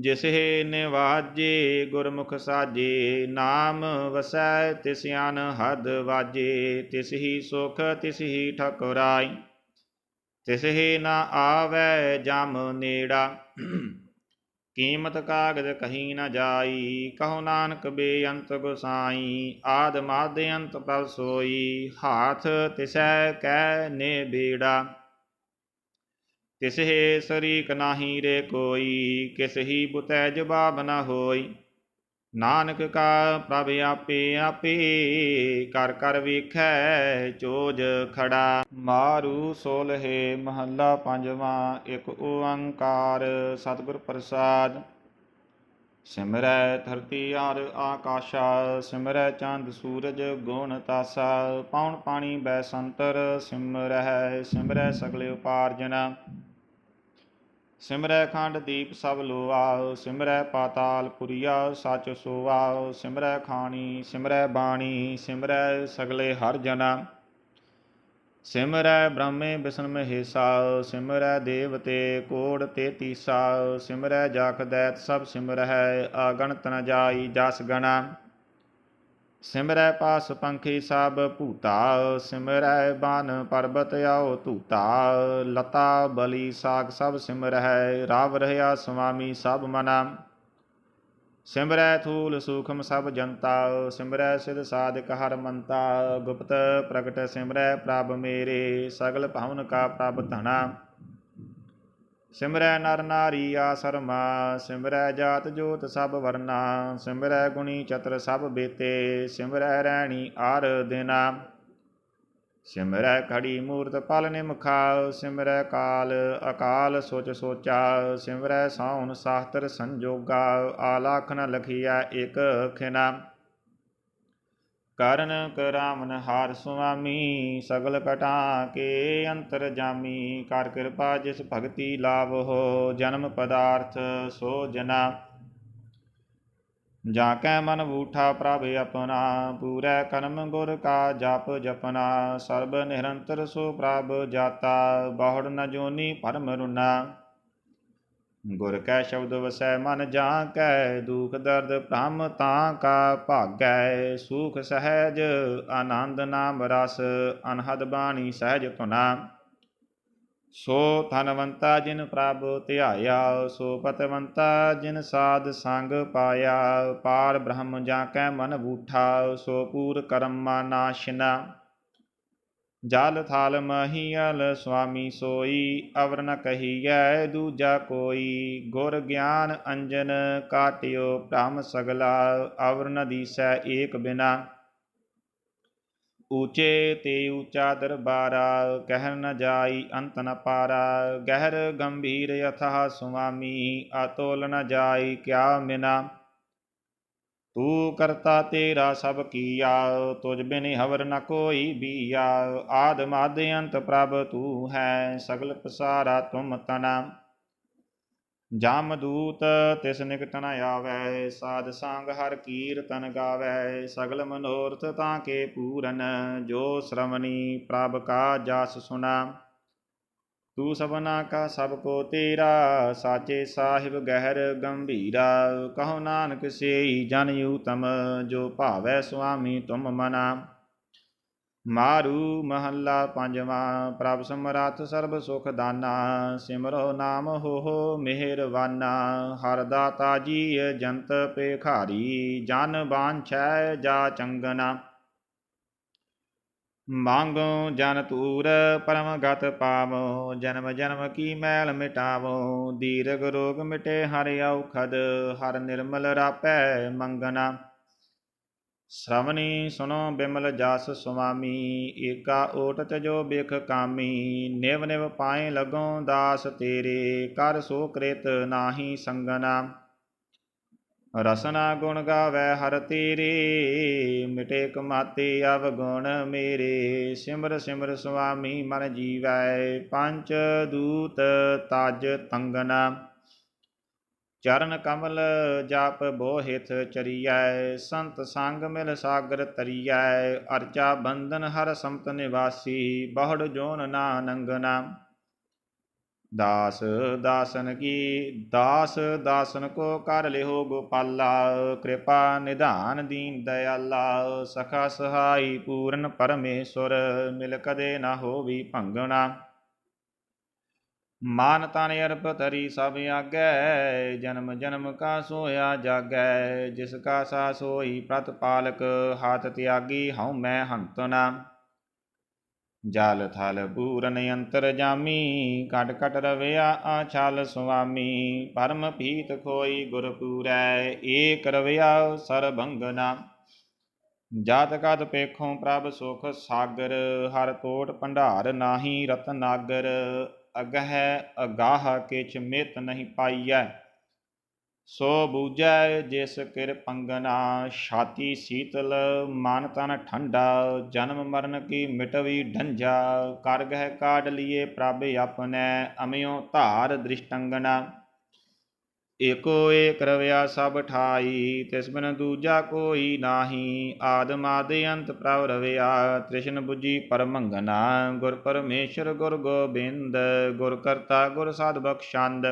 ਜਿਸਹੇ ਨਿਵਾਜੇ ਗੁਰਮੁਖ ਸਾਜੇ, ਨਾਮ ਵਸੈ ਤਿਸ ਅਨ ਹਦ ਵਾਜੇ ਤਿਸ ਹੀ ਸੁਖ ਤਿਸ ਹੀ ਠਕੁਰਾਈ। ਤਿਸ ਹੀ ਨਾ ਆਵੈ ਜਮ ਨੇੜਾ। ਕੀਮਤ ਕਾਗਦ ਕਹੀ ਨਾ ਜਾਈ, ਕਹੋ ਨਾਨਕ ਬੇਅੰਤ ਗੁਸਾਈ, ਆਦ ਮਾਦ ਅੰਤ ਪ੍ਰਭ ਸੋਈ, ਹਾਥ ਤਿਸੈ ਕੈ ਨੇ ਬੇੜਾ। ਤਿਸਹਿ ਸਰੀਕ ਨਾਹੀ ਰੇ ਕੋਈ ਕਿਸਹੀ ਬੁਤੈ ਜਵਾਬ ਨਾ ਹੋਈ। ਨਾਨਕ ਕਾ ਪ੍ਰਭ ਆਪੇ ਆਪੇ ਕਰ ਕਰ ਵੇਖੈ ਚੋਜ ਖੜਾ। ਮਾਰੂ ਸੋਲਹੇ ਮਹੱਲਾ ਪੰਜਵਾਂ, ਇੱਕ ਓੰਕਾਰ ਸਤਿਗੁਰ ਪ੍ਰਸਾਦ। ਸਿਮਰੈ ਧਰਤੀ ਆਰ ਆਕਾਸ਼ਾ, ਸਿਮਰੈ ਚੰਦ ਸੂਰਜ ਗੁਣ ਤਾਸਾ। ਪਾਉਣ ਪਾਣੀ ਬੈ ਸੰਤਰ ਸਿਮਰੈ ਸਿਮਰੈ ਸਗਲੇ ਉਪਾਰਜਨਾ। ਸਿਮਰੈ ਖੰਡ ਦੀਪ ਸਭ ਲੋਆ ਸਿਮਰੈ ਪਾਤਾਲ ਪੁਰੀਆ ਸਚ ਸੋਆ ਸਿਮਰੈ ਖਾਣੀ, ਸਿਮਰੈ ਬਾਣੀ, ਸਿਮਰੈ ਸਗਲੇ ਹਰ ਜਨਾ। ਸਿਮਰੈ ਬ੍ਰਹਮੇ ਵਿਸ਼ਨ ਮਹੇਸਾ ਸਿਮਰੈ ਦੇਵਤੇ ਕੋੜ ਤੇ ਤੇਤੀਸਾ ਸਿਮਰੈ ਜਾਖ ਦੈਤ ਸਭ ਸਿਮਰਹਿ, ਆਗਣਤ ਤਨ ਜਾਈ ਜਸ ਗਣਾ। ਸਿਮਰੈ ਪਾਸ ਪੰਖੀ ਸਭ ਭੂਤਾ, ਸਿਮਰੈ ਬਾਨ ਪਰਬਤ ਆਓ ਧੂਤਾ। ਲਤਾ ਬਲੀ ਸਾਗ ਸਭ ਸਿਮਰੈ ਰਾਵ ਰਹਿਆ ਸੁਆਮੀ ਸਭ ਮਨਾ। ਸਿਮਰੈ ਥੂਲ ਸੂਖਮ ਸਭ ਜਨਤਾ, ਸਿਮਰੈ ਸਿਧ ਸਾਧਕ ਹਰ ਮੰਤਾ। ਗੁਪਤ ਪ੍ਰਗਟ ਸਿਮਰੈ ਪ੍ਰਭ ਮੇਰੇ, ਸਗਲ ਭਵਨ ਕਾ ਪ੍ਰਭ ਧਨਾ। ਸਿਮਰੈ ਨਰ ਨਾਰੀ ਆਸਰਮਾ ਸਿਮਰੈ ਜਾਤ ਜੋਤ ਸਭ ਵਰਨਾ, ਸਿਮਰੈ ਗੁਣੀ ਚਤਰ ਸਭ ਬੇਤੇ, ਸਿਮਰੈ ਰੈਣੀ ਆਰ ਦਿਨਾ। ਸਿਮਰੈ ਖੜੀ ਮੂਰਤ ਪਲ ਨਿਮਖਾ, ਸਿਮਰੈ ਕਾਲ ਅਕਾਲ ਸੋਚ ਸੋਚਾ, ਸਿਮਰੈ ਸਾਉਨ ਸਾਸਤਰ ਸੰਜੋਗਾ ਆਲਾਖਨ ਲਖੀਆ ਇਕ ਖਿਨਾ। ਕਰਨ ਕਰਾਮਨ ਹਾਰ ਸੁਆਮੀ, ਸਗਲ ਕਟਾ ਕੇ ਅੰਤਰ ਜਾਮੀ। ਕਰ ਕਿਰਪਾ ਜਿਸ ਭਗਤੀ ਲਾਭ ਹੋ ਜਨਮ ਪਦਾਰਥ ਸੋ ਜਨਾ। ਜਾ ਕੈ ਮਨ ਬੂਠਾ ਪ੍ਰਭ ਆਪਣਾ, ਪੂਰੈ ਕਰਮ ਗੁਰ ਕਾ ਜਪ ਜਪਨਾ ਸਰਬ ਨਿਰੰਤਰ ਸੋ ਪ੍ਰਭ ਜਾਤਾ, ਬਹੁੜ ਨ ਜੋਨੀ ਪਰਮ ਰੁਨਾ। ਗੁਰ ਕੈ ਸ਼ਬਦ ਵਸੈ ਮਨ ਜਾਂ ਕੈ, ਦੁਖ ਦਰਦ ਭ੍ਰਮ ਤਾਂ ਕਾ ਭਾਗੈ। ਸੁਖ ਸਹਿਜ ਆਨੰਦ ਨਾਮ ਰਸ, ਅਨਹਦ ਬਾਣੀ ਸਹਿਜ ਤੁਨਾ ਸੋ ਧਨਵੰਤਾ ਜਿਨ ਪ੍ਰਭ ਧਿਆਇਆ, ਸੋ ਪਤਵੰਤਾ ਜਿਨ ਸਾਧ ਸੰਗ ਪਾਇਆ। ਪਾਰ ਬ੍ਰਹਮ ਜਾਂ ਕੈ ਮਨ ਬੂਠਾ, ਸੋ ਪੂਰ ਕਰਮਾ ਨਾਸ਼ਨਾ ਜਲ ਥਾਲ ਮਹੀਲ ਸੁਆਮੀ ਸੋਈ, ਅਵਰ ਨ ਕਹੀਐ ਦੂਜਾ ਕੋਈ। ਗੁਰ ਗਿਆਨ ਅੰਜਨ ਕਾਟਿਓ ਭ੍ਰਮ ਸਗਲਾ, ਅਵਰ ਨ ਦੀਸੈ ਏਕ ਬਿਨਾ। ਊਚੇ ਤੇ ਊਚਾ ਦਰਬਾਰਾ ਕਹਿ ਨ ਜਾਈ ਅੰਤ ਨ ਪਾਰਾ। ਗਹਿਰ ਗੰਭੀਰ ਯਥਾ ਸੁਆਮੀ, ਅਤੋਲ ਨ ਜਾਈ ਕਿਆ ਮਿਨਾ। ਤੂੰ ਕਰਤਾ ਤੇਰਾ ਸਭ ਕੀਆ, ਤੁਝ ਬਿਨ ਹਵਰ ਨ ਕੋਈ ਬੀਆ। ਆਦ ਮਦ ਅੰਤ ਪ੍ਰਭ ਤੂੰ ਹੈ, ਸਗਲ ਪਸਾਰਾ ਤੁਮ ਤਨਾ। ਜਮ ਦੂਤ ਤਿਸ ਨਿਕਟ ਨ ਆਵੈ, ਸਾਧ ਸੰਗ ਹਰ ਕੀਰਤਨ ਗਾਵੈ। ਸਗਲ ਮਨੋਰਥ ਤਾਂ ਕੇ ਪੂਰਨ, ਜੋ ਸ਼ਰਵਣੀ ਪ੍ਰਭ ਕਾ ਜਸ ਸੁਨਾ। ਤੂੰ ਸਭਨਾ ਕਾ ਸਭ ਕੋ ਤੇਰਾ, ਸਾਚੇ ਸਾਹਿਬ ਗਹਿਰ ਗੰਭੀਰਾ। ਕਹੋ ਨਾਨਕ ਸੇਈ ਜਨ ਯੂਤਮ, ਜੋ ਭਾਵੈ ਸੁਆਮੀ ਤੁਮ ਮਨਾ। ਮਾਰੂ ਮਹੱਲਾ ਪੰਜਵਾਂ, ਪ੍ਰਭ ਸਮਰੱਥ ਸਰਬ ਸੁਖ ਦਾਨਾ। ਸਿਮਰੋ ਨਾਮ ਹੋ ਮਿਹਰਵਾਨਾ ਹਰ ਦਾਤਾ ਜੀ ਜੰਤ ਪੇਖਾਰੀ, ਜਨ ਬਾਂਛੈ ਜਾ ਚੰਗਨਾ। ਮੰਗੋ ਜਨ ਤੂਰ ਪਰਮ ਗਤ ਪਾਵੋ, ਜਨਮ ਜਨਮ ਕੀ ਮੈਲ ਮਿਟਾਵੋ। ਦੀਰਗ ਰੋਗ ਮਿਟੇ ਹਰ ਔਖਦ, ਹਰ ਨਿਰਮਲ ਰਾਪੈ ਮੰਗਣਾ ਸ਼੍ਰਵਣੀ ਸੁਨੋ ਬਿਮਲ ਜਸ ਸੁਆਮੀ ਏਕਾ ਓਟ ਤਜੋ ਬਿਖ ਕਾਮੀ। ਨਿਵ ਨਿਵ ਪਾਏ ਲਗੋ ਦਾਸ ਤੇਰੇ, ਕਰ ਸੋ ਕ੍ਰਿਤ ਨਾਹੀ ਸੰਗਨਾ। ਰਸਨਾ ਗੁਣ ਗਾਵੈ ਹਰ ਤੇਰੇ, ਮਿਟੇ ਕਮਾਤੇ ਅਵਗੁਣ ਮੇਰੇ। ਸਿਮਰ ਸਿਮਰ ਸੁਆਮੀ ਮਨ ਜੀਵੈ ਪੰਚ ਦੂਤ ਤਜ ਤੰਗਨਾ। ਚਰਨ ਕਮਲ ਜਾਪ ਬੋਹਿਤ ਚਰੀਐ, ਸੰਤ ਸੰਗ ਮਿਲ ਸਾਗਰ ਤਰੀਐ। ਅਰਚਾ ਬੰਧਨ ਹਰ ਸੰਤ ਨਿਵਾਸੀ, ਬਹੁੜ ਜੋਨ ਨਾ ਨੰਗਨਾ। ਦਾਸ ਦਾਸਨ ਕੀ, ਦਾਸ ਦਾਸਨ ਕੋ ਕਰ ਲਿਓ ਗੋਪਾਲਾ, ਕਿਰਪਾ ਨਿਧਾਨ ਦੀਨ ਦਇਆਲਾ, ਸਖਾ ਸਹਾਈ ਪੂਰਨ ਪਰਮੇਸ਼ਰ ਮਿਲ ਕਦੇ ਨਾ ਹੋਵੀ ਭੰਗਣਾ। ਮਾਨ ਤਨ ਅਰਪ ਤਰੀ ਸਭ ਆਗੈ, ਜਨਮ ਜਨਮ ਕਾ ਸੋਇਆ ਜਾਗੈ, ਜਿਸ ਕਾ ਸਾ ਸੋਈ ਪ੍ਰਤਪਾਲਕ, ਹਾਥ ਤਿਆਗੀ ਹਉ ਮੈਂ ਹੰਤਨਾ। ਜਲ ਥਲ ਪੂਰਨ ਅੰਤਰ ਜਾਮੀ, ਘਟ ਕਟ ਰਵਿਆ ਆਛਲ ਸੁਆਮੀ। ਪਰਮ ਭੀਤ ਖੋਈ ਗੁਰ ਪੂਰੈ, ਏਕ ਰਵਿਆ ਸਰਬੰਗਨਾ ਜਾਤ ਕਤ ਪੇਖੋਂ ਪ੍ਰਭ ਸੁਖ ਸਾਗਰ, ਹਰ ਤੋਟ ਭੰਡਾਰ ਨਾਹੀ ਰਤਨਾਗਰ ਅਗਹਿ ਅਗਾਹ ਕਿਛ ਮਿਤ ਨਹੀਂ ਪਾਈਐ ਸੋ ਬੂਝੈ ਜਿਸ ਕਿਰ ਪੰਗਨਾ, ਛਾਤੀ ਸੀਤਲ, ਮਨ ਤਨ ਠੰਡਾ, ਜਨਮ ਮਰਨ ਕੀ ਮਿਟਵੀ ਢੰਜਾ ਕਰ ਗਹਿ ਕਾਢ ਲਿਏ ਪ੍ਰਭ ਆਪਣੈ ਅਮਿਓ ਧਾਰ ਦ੍ਰਿਸ਼ਟੰਗਨਾ। ਏਕੋ ਏਕ ਰਵਿਆ ਸਭ ਠਾਈ, ਤਿਸ ਬਿਨ ਦੂਜਾ ਕੋਈ ਨਾਹੀ, ਆਦਮ ਆਦਿ ਅੰਤ ਪ੍ਰਭ ਰਵਿਆ, ਤ੍ਰਿਸ਼ਨ 부ਜੀ ਪਰਮੰਗਨਾ ਗੁਰ ਪਰਮੇਸ਼ਰ ਗੁਰ ਗੋਬਿੰਦ, ਗੁਰ ਕਰਤਾ ਗੁਰ ਸਾਧ ਬਖਸ਼ੰਦ।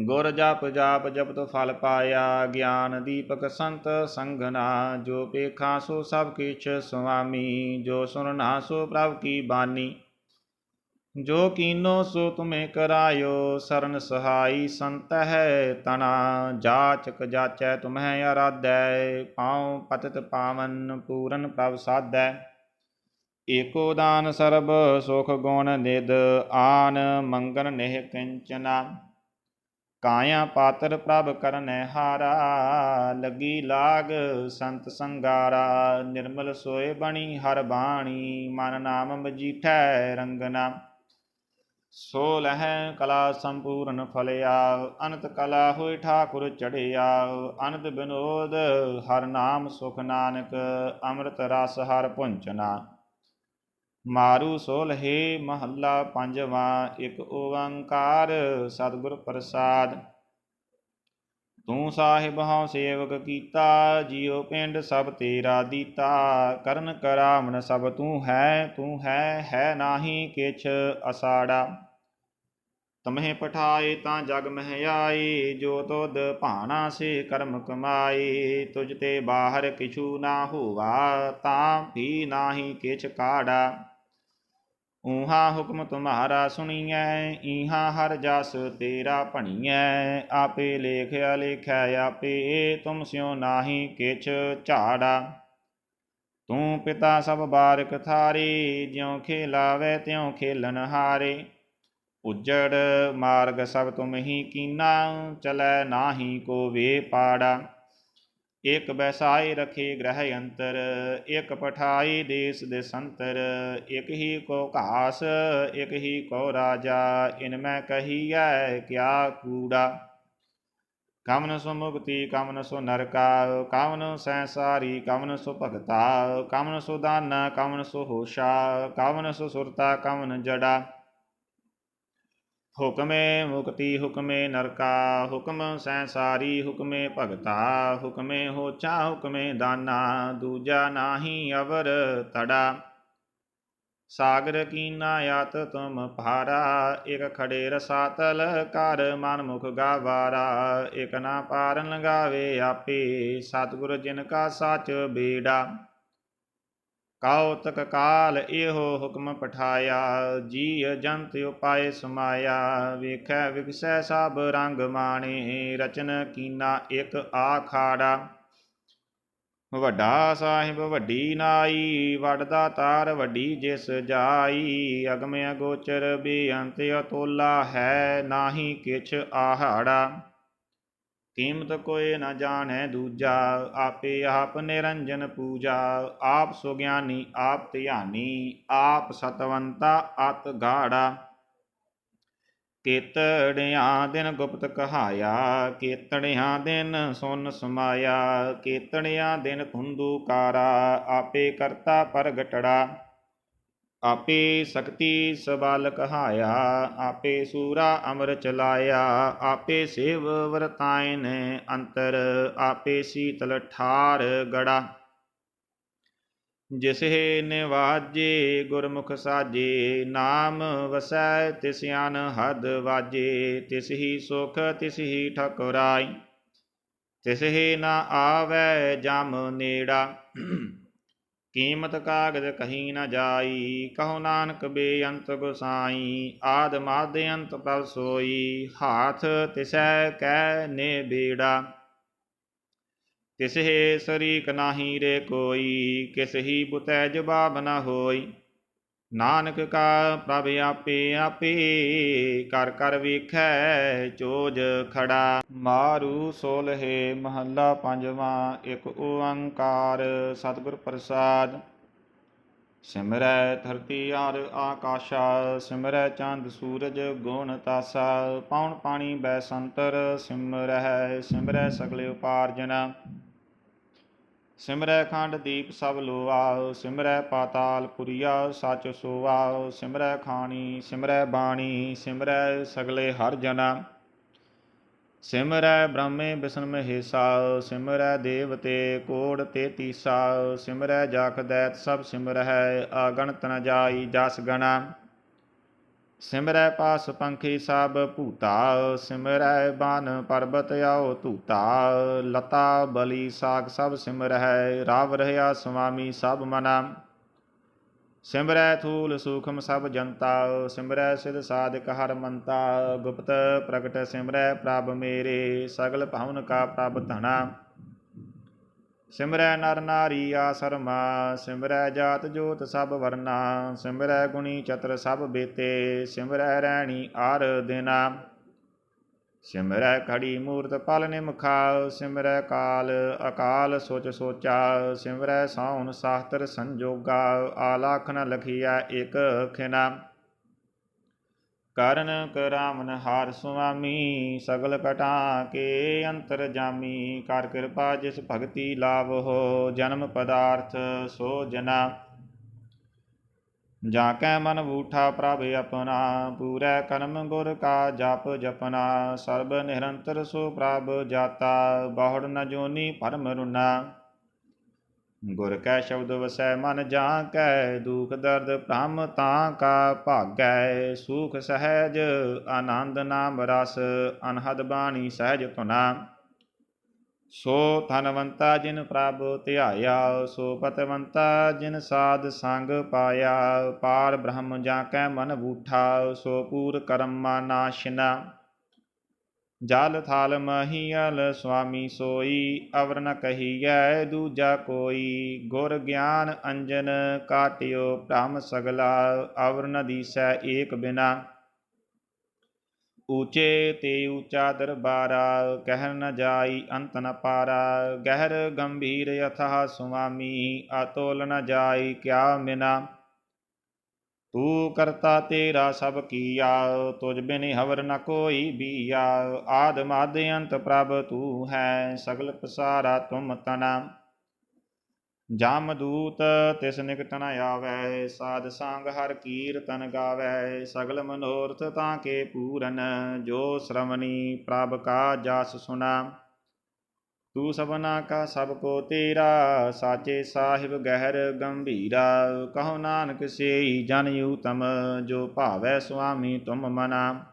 ਗੁਰ ਜਪ ਜਾਪ ਜਪਤ ਫਲ ਪਾਇਆ, ਗਿਆਨ ਦੀਪਕ ਸੰਤ ਸੰਗਨਾ, ਜੋ ਪੇਖਾ ਸੋ ਸਭ ਕਿਛ ਸੁਆਮੀ, ਜੋ ਸੁਨਣਾ ਸੋ ਪ੍ਰਭ ਕੀ ਬਾਣੀ ਜੋ ਕੀਨੋ ਸੋ ਤੁਮੇ ਕਰਾਇਓ, ਸਰਨ ਸਹਾਈ ਸੰਤ ਹੈ ਤਨਾ। ਜਾਚਕ ਜਾਚੈ ਤੁਮਹਿ ਅਰਾਧੈ, ਪਾਉ ਪਤਿਤ ਪਾਵਨ ਪੂਰਨ ਪ੍ਰਭ ਸਾਧੈ। ਏਕੋ ਦਾਨ ਸਰਬ ਸੁਖ ਗੁਣ ਨਿਦ ਆਨ ਮੰਗਨ ਨਿਹ ਕਿੰਚਨਾ। ਕਾਇਆ ਪਾਤਰ ਪ੍ਰਭ ਕਰਨੈ ਹਾਰਾ, ਲਗੀ ਲਾਗ ਸੰਤ ਸੰਗਾਰਾ, ਨਿਰਮਲ ਸੋਏ ਬਣੀ ਹਰ ਬਾਣੀ, ਮਨ ਨਾਮ ਮਜੀਠੈ ਰੰਗਨਾ। ਸੋ ਲਹਿ ਕਲਾ ਸੰਪੂਰਨ ਫਲਿਆ, ਅਨੰਤ ਕਲਾ ਹੋਇ ਠਾਕੁਰ ਚੜਿਆ ਅਨੰਤ ਬਿਨੋਦ ਹਰ ਨਾਮ ਸੁਖ ਨਾਨਕ, ਅੰਮ੍ਰਿਤ ਰਸ ਹਰ ਪੁੰਚਨਾ। ਮਾਰੂ ਸੋਲਹੇ ਮਹੱਲਾ ਪੰਜਵਾਂ, ਇੱਕ ਓੰਕਾਰ ਸਤਿਗੁਰ ਪ੍ਰਸਾਦ। ਤੂੰ ਸਾਹਿਬ ਹਉ ਸੇਵਕ ਕੀਤਾ, ਜਿਉ ਪਿੰਡ ਸਭ ਤੇਰਾ ਦੀਤਾ। ਕਰਨ ਕਰਾਵਣ ਸਭ ਤੂੰ ਹੈ ਤੂੰ ਹੈ ਹੈ ਨਾਹੀ ਕਿਛ ਅਸਾੜਾ। ਤਮਹਿ ਪਠਾਏ ਤਾਂ ਜਗ ਮਹਿ ਆਏ ਜੋ ਤੁਧ ਭਾਣਾ ਸੇ ਕਰਮ ਕਮਾਏ। ਤੁਝ ਤੇ ਬਾਹਰ ਕਿਛੂ ਨਾ ਹੋਵਾ, ਤਾਂ ਵੀ ਨਾਹੀ ਕਿਛ ਕਾੜਾ। ਊਹਾ ਹੁਕਮ ਤੁਮਹਾਰਾ ਸੁਣੀਐ, ਈਹਾ ਹਰ ਜਸ ਤੇਰਾ ਭਣੀਐ। ਆਪੇ ਲੇਖਿਆ ਲੇਖੈ ਆਪੇ ਤੁਮ ਸਿਓ ਨਾਹੀ ਕਿਛ ਝਾੜਾ। ਤੂੰ ਪਿਤਾ ਸਭ ਬਾਰਕ ਥਾਰੇ, ਜਿਉ ਖੇਲਾਵੇ ਤਿਉ ਖੇਲਨ ਹਾਰੇ। ਉਜੜ ਮਾਰਗ ਸਭ ਤੁਮ ਹੀ ਕੀਨਾ, ਚਲੈ ਨਾਹੀ ਕੋ ਵੇ ਪਾੜਾ। ਇਕ ਬੈਸਾਈ ਰਖੇ ਗ੍ਰਹਿ ਅੰਤਰ ਇਕ ਪਠਾਈ ਦੇਸ ਦੇ ਸੰਤਰ ਇਕ ਹੀ ਕੋ ਘਾਸ ਇਕ ਹੀ ਕੋ ਰਾਜਾ, ਇਨ ਮੈਂ ਕਹੀਐ ਕਿਆ ਕੂੜਾ। ਕਮਨ ਸੋ ਮੁਕਤੀ ਕਮਨ ਸੋ ਨਰਕਾ ਕਮਨ ਸੰਸਾਰੀ ਕਮਨ ਸੋ ਭਗਤਾ ਕਮਨ ਸੋ ਦਾਨ ਕਮਨ ਸੋ ਹੋਸ਼ਾ ਕਮਨ ਸੋ ਸੁਰਤਾ ਕਮਨ ਜੜਾ। ਹੁਕਮੇ ਮੁਕਤੀ ਹੁਕਮੇ ਨਰਕਾ, ਹੁਕਮ ਸੰਸਾਰੀ ਹੁਕਮੇ ਭਗਤਾ, ਹੁਕਮੇ ਹੋਚਾ, ਹੁਕਮੇ ਦਾਨਾ, ਦੂਜਾ ਨਾਹੀ ਅਵਰ ਤੜਾ ਸਾਗਰ ਕੀਨਾ ਯਾਤ ਤੁਮ ਭਾਰਾ, ਇਕ ਖੜੇ ਰਸਾਤਲ ਕਰ ਮਨ ਮੁਖ ਗਾਵਾਰਾ। ਇਕ ਨਾ ਪਾਰਨ ਲਗਾਵੇ ਆਪੇ, ਸਤਿਗੁਰ ਜਿਨ ਕਾ ਸੱਚ ਬੇੜਾ। ਕਉਤਕ ਕਾਲ ਇਹੋ ਹੁਕਮ ਪਠਾਇਆ ਜੀ ਜੰਤ ਉਪਾਏ ਸਮਾਇਆ। ਵੇਖੈ ਵਿਗਸੈ ਸਭ ਰੰਗ ਮਾਣੇ, ਰਚਨ ਕੀਨਾ ਇਕ ਆਖਾੜਾ। ਵੱਡਾ ਸਾਹਿਬ ਵੱਡੀ ਨਾਈ ਵੜਦਾ ਤਾਰ ਵੱਡੀ ਜਿਸ ਜਾਈ। ਅਗਮ ਅਗੋਚਰ ਬੇਅੰਤ ਅਤੋਲਾ ਹੈ, ਨਾਹੀ ਕਿਛ ਆਹਾੜਾ। ਕੀਮਤ ਕੋਏ ਨਾ ਜਾਣੈ ਦੂਜਾ, ਆਪੇ ਆਪ ਨਿਰੰਜਨ ਪੂਜਾ। ਆਪ ਸੁਗਿਆਨੀ, ਆਪ ਧਿਆਨੀ, ਆਪ ਸਤਵੰਤਾ, ਅਤ ਗਾੜਾ। ਕੇਤੜਿਆਂ ਦਿਨ ਗੁਪਤ ਕਹਾਇਆ, ਕੇਤੜਿਆਂ ਦਿਨ ਸੁਨ ਸਮਾਇਆ। ਕੇਤੜਿਆਂ ਦਿਨ ਧੁੰਦੂ ਕਾਰਾ, ਆਪੇ ਕਰਤਾ ਪ੍ਰਗਟੜਾ। ਆਪੇ ਸਕਤੀ ਸਬਲ ਕਹਾਇਆ ਆਪੇ ਸੂਰਾ ਅਮਰ ਚਲਾਇਆ, ਆਪੇ ਸੇਵ ਵਰਤਾਇਨ ਅੰਤਰ, ਆਪੇ ਸੀਤਲ ਠਾਰ ਗੜਾ। ਜਿਸਹੇ ਨਿਵਾਜੇ ਗੁਰਮੁਖ ਸਾਜੇ, ਨਾਮ ਵਸੈ ਤਿਸ ਅਨ ਹਦ ਵਾਜੇ, ਤਿਸ ਹੀ ਸੁਖ, ਤਿਸ ਹੀ ਠਕੁਰਾਈ। ਤਿਸ ਹੀ ਨਾ ਆਵੈ ਜਮ ਨੇੜਾ। ਕੀਮਤ ਕਾਗਦ ਕਹੀ ਨਾ ਜਾਈ, ਕਹੋ ਨਾਨਕ ਬੇਅੰਤ ਗੁਸਾਈ, ਆਦ ਮਾਦ ਅੰਤ ਪ੍ਰਭ ਸੋਈ, ਹਾਥ ਤਿਸੈ ਕੈ ਨੇ ਬੇੜਾ। ਤਿਸਹਿ ਸਰੀਕ ਨਾਹੀ ਰੇ ਕੋਈ ਕਿਸਹੀ ਬੁਤੈ ਜਵਾਬ ਨਾ ਹੋਈ। ਨਾਨਕ ਕਾ ਪ੍ਰਭ ਆਪੇ ਆਪੇ ਕਰ ਕਰ ਵੇਖੈ ਚੋਜ ਖੜਾ। ਮਾਰੂ ਸੋਲਹੇ ਮਹੱਲਾ ਪੰਜਵਾਂ, ਇੱਕ ਓੰਕਾਰ ਸਤਿਗੁਰ ਪ੍ਰਸਾਦ। ਸਿਮਰੈ ਧਰਤੀ ਆਰ ਆਕਾਸ਼ਾ, ਸਿਮਰੈ ਚੰਦ ਸੂਰਜ ਗੁਣ ਤਾਸਾ। ਪਾਉਣ ਪਾਣੀ ਬੈ ਸੰਤਰ ਸਿਮਰੈ ਸਿਮਰੈ ਸਗਲੇ ਉਪਾਰਜਨਾ। ਸਿਮਰੈ ਖੰਡ ਦੀਪ ਸਭ ਲੋਆ ਸਿਮਰੈ ਪਾਤਾਲ ਪੁਰੀਆ ਸਚ ਸੋਆ ਸਿਮਰੈ ਖਾਣੀ, ਸਿਮਰੈ ਬਾਣੀ, ਸਿਮਰੈ ਸਗਲੇ ਹਰ ਜਨਾ। ਸਿਮਰੈ ਬ੍ਰਹਮੇ ਬਿਸ਼ਨ ਮਹੇਸਾ ਸਿਮਰੈ ਦੇਵਤੇ ਕੋੜ ਤੇ ਤੇਤੀਸਾ ਸਿਮਰੈ ਜਾਖ ਦੈਤ ਸਭ ਸਿਮਰਹਿ, ਆਗਣਤ ਨ ਜਾਈ ਜਸ ਗਣਾ ਸਿਮਰੈ ਪਾਸ ਪੰਖੀ ਸਭ ਭੂਤਾ, ਸਿਮਰੈ ਬਨ ਪਰਬਤ ਆਓ ਧੂਤਾ। ਲਤਾ ਬਲੀ ਸਾਗ ਸਭ ਸਿਮਰੈ ਰਾਵ ਰਹਿਆ ਸੁਆਮੀ ਸਭ ਮਨਾ। ਸਿਮਰੈ ਥੂਲ ਸੂਖਮ ਸਭ ਜਨਤਾ, ਸਿਮਰੈ ਸਿਧ ਸਾਧਕ ਹਰ ਮੰਤਾ। ਗੁਪਤ ਪ੍ਰਗਟ ਸਿਮਰੈ ਪ੍ਰਭ ਮੇਰੇ, ਸਗਲ ਭਵਨ ਕਾ ਪ੍ਰਭ ਧਣਾ ਸਿਮਰੈ ਨਰ ਨਾਰੀ ਆਸਰਮਾ, ਸਿਮਰੈ ਜਾਤ ਜੋਤ ਸਭ ਵਰਨਾ, ਸਿਮਰੈ ਗੁਣੀ ਚਤਰ ਸਭ ਬੇਤੇ, ਸਿਮਰੈ ਰੈਣੀ ਆਰ ਦਿਨਾ ਸਿਮਰੈ ਖੜੀ ਮੂਰਤ ਪਲ ਨਿਮਖਾ, ਸਿਮਰੈ ਕਾਲ ਅਕਾਲ ਸੋਚ ਸੋਚਾ, ਸਿਮਰੈ ਸਾਉਨ ਸਾਸਤਰ ਸੰਜੋਗਾ ਆਲਾਖ ਲਖੀਆ ਲਖੀਐ ਇਕ ਖਿਨਾ। ਕਰਨ ਕਰਾਮਨ ਹਾਰ ਸੁਆਮੀ, ਸਗਲ ਕਟਾ ਕੇ ਅੰਤਰ ਜਾਮੀ। ਕਰ ਕਿਰਪਾ ਜਿਸ ਭਗਤੀ ਲਾਭ ਹੋ ਜਨਮ ਪਦਾਰਥ ਸੋ ਜਨਾ। ਜਾ ਕੈ ਮਨ ਬੂਠਾ ਪ੍ਰਭ ਆਪਣਾ, ਪੂਰੈ ਕਰਮ ਗੁਰ ਕਾ ਜਪ ਜਪਨਾ ਸਰਬ ਨਿਰੰਤਰ ਸੋ ਪ੍ਰਭ ਜਾਤਾ, ਬਹੁੜ ਨ ਜੋਨੀ ਪਰਮ ਰੁਨਾ। ਗੁਰ ਕੈ ਸ਼ਬਦ ਵਸੈ ਮਨ ਜਾਂ ਕੈ, ਦੁਖ ਦਰਦ ਭ੍ਰਮ ਤਾਂ ਕਾ ਭਾਗੈ। ਸੁਖ ਸਹਿਜ ਆਨੰਦ ਨਾਮ ਰਸ, ਅਨਹਦ ਬਾਣੀ ਸਹਿਜ ਤੁਨਾ ਸੋ ਧਨਵੰਤਾ ਜਿਨ ਪ੍ਰਭ ਧਿਆਇਆ, ਸੋ ਪਤਵੰਤਾ ਜਿਨ ਸਾਧ ਸੰਗ ਪਾਇਆ। ਪਾਰ ਬ੍ਰਹਮ ਜਾਂ ਕੈ ਮਨ ਬੂਠਾ, ਸੋ ਪੂਰ ਕਰਮਾ ਨਾਸ਼ਨਾ ਜਲ ਥਾਲ ਮਹੀਲ ਸੁਆਮੀ ਸੋਈ, ਅਵਰ ਨ ਕਹੀਐ ਦੂਜਾ ਕੋਈ। ਗੁਰ ਗਿਆਨ ਅੰਜਨ ਕਾਟਿਓ ਭ੍ਰਮ ਸਗਲਾ, ਅਵਰ ਨ ਦੀਸੈ ਏਕ ਬਿਨਾ। ਊਚੇ ਤੇ ਊਚਾ ਦਰਬਾਰਾ ਕਹਿ ਨ ਜਾਈ ਅੰਤ ਨ ਪਾਰਾ। ਗਹਿਰ ਗੰਭੀਰ ਯਥਾ ਸੁਆਮੀ, ਅਤੋਲ ਨ ਜਾਈ ਕਿਆ ਮਿਨਾ। ਤੂੰ ਕਰਤਾ ਤੇਰਾ ਸਭ ਕੀਆ, ਤੁਝ ਬਿਨ ਹਵਰ ਨ ਕੋਈ ਬੀਆ। ਆਦ ਮਦ ਅੰਤ ਪ੍ਰਭ ਤੂੰ ਹੈ, ਸਗਲ ਪਸਾਰਾ ਤੁਮ ਤਨਾ। ਜਮ ਦੂਤ ਤਿਸ ਨਿਕਟ ਨ ਆਵੈ, ਸਾਧ ਸੰਗ ਹਰ ਕੀਰਤਨ ਗਾਵੈ। ਸਗਲ ਮਨੋਰਥ ਤਾਂ ਕੇ ਪੂਰਨ, ਜੋ ਸ਼ਰਵਣੀ ਪ੍ਰਭ ਕਾ ਜਸ ਸੁਨਾ। ਤੂੰ ਸਭਨਾ ਕਾ ਸਭ ਕੋ ਤੇਰਾ, ਸਾਚੇ ਸਾਹਿਬ ਗਹਿਰ ਗੰਭੀਰਾ। ਕਹੋ ਨਾਨਕ ਸੇਈ ਜਨ ਊਤਮ ਜੋ ਭਾਵੈ ਸੁਆਮੀ ਤੁਮ ਮਨਾ।